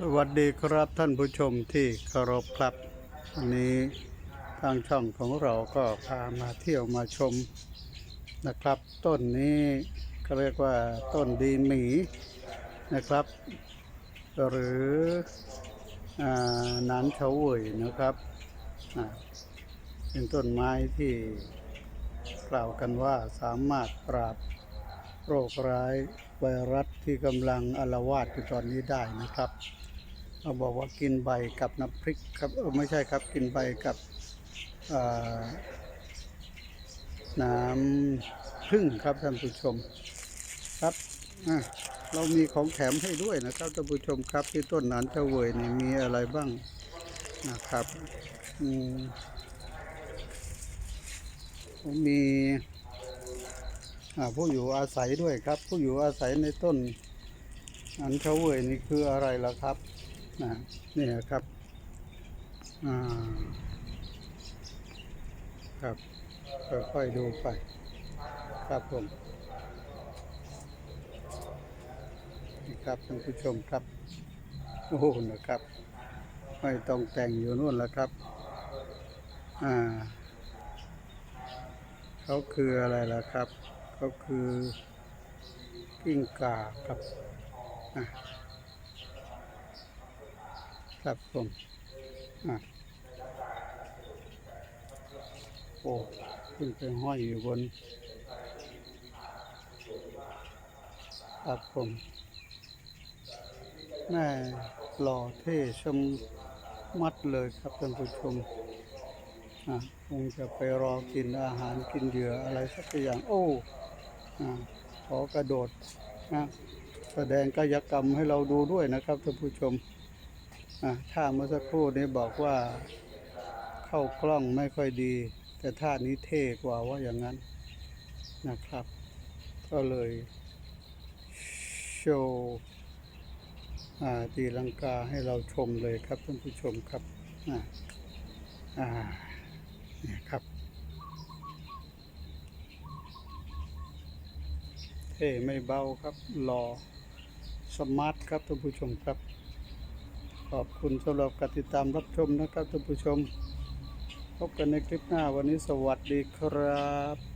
สวัสดีครับท่านผู้ชมที่เคารพครับวันนี้ทางช่องของเราก็พามาเที่ยวมาชมนะครับ ต้นนี้ก็เรียกว่าต้นดีหมีนะครับ หรือนานเฉาเวยนะครับเป็นต้นไม้ที่กล่าวกันว่าสามารถปราบ โรคร้ายไวรัสที่กำลังอาละวาดอยู่ตอนนี้ได้นะครับเขาบอกว่ากินใบกับน้ำพริกครับไม่ใช่ครับกินใบกับน้ำพึ่งครับท่านผู้ชมครับอะเรามีของแถมให้ด้วยนะครับท่านผู้ชมครับที่ต้นนานเฉวยนี่มีอะไรบ้างนะครับมมี ผู้อยู่อาศัยด้วยครับ ผู้อยู่อาศัยในต้น อันเฉาเวยนี่คืออะไรล่ะครับนะนี่ครับอ่าครับค่อยๆดูไป ครับผมนี่ครับท่านผู้ชมครับ โอ้โหนะครับ ไม่ต้องแต่งอยู่นู่นแล้วครับ อ่าเขาคืออะไรล่ะครับ เขาคือกิ้งก่าครับอะครับผมโอ้ขึ้นไปห้อยอยู่บนครับผมแม่หล่อเท่ชมมัดเลยครับท่านผู้ชม คงจะไปรอกินอาหารกินเหยื่ออะไรสักอย่าง โอ้ขอกระโดดนะแสดงกายกรรมให้เราดูด้วยนะครับท่านผู้ชมท่าเมื่อสักครู่นี้บอกว่าเข้ากล้องไม่ค่อยดี แต่ท่านี้เท่กว่าว่าอย่างนั้นนะครับ ก็เลยโชว์ตีลังกาให้เราชมเลยครับท่านผู้ชมครับอ่า ครับเท่ไม่เบาครับหล่อสมาร์ทครับท่านผู้ชมครับ ขอบคุณสำหรับการติดตามรับชมนะครับท่านผู้ชม พบกันในคลิปหน้าวันนี้สวัสดีครับ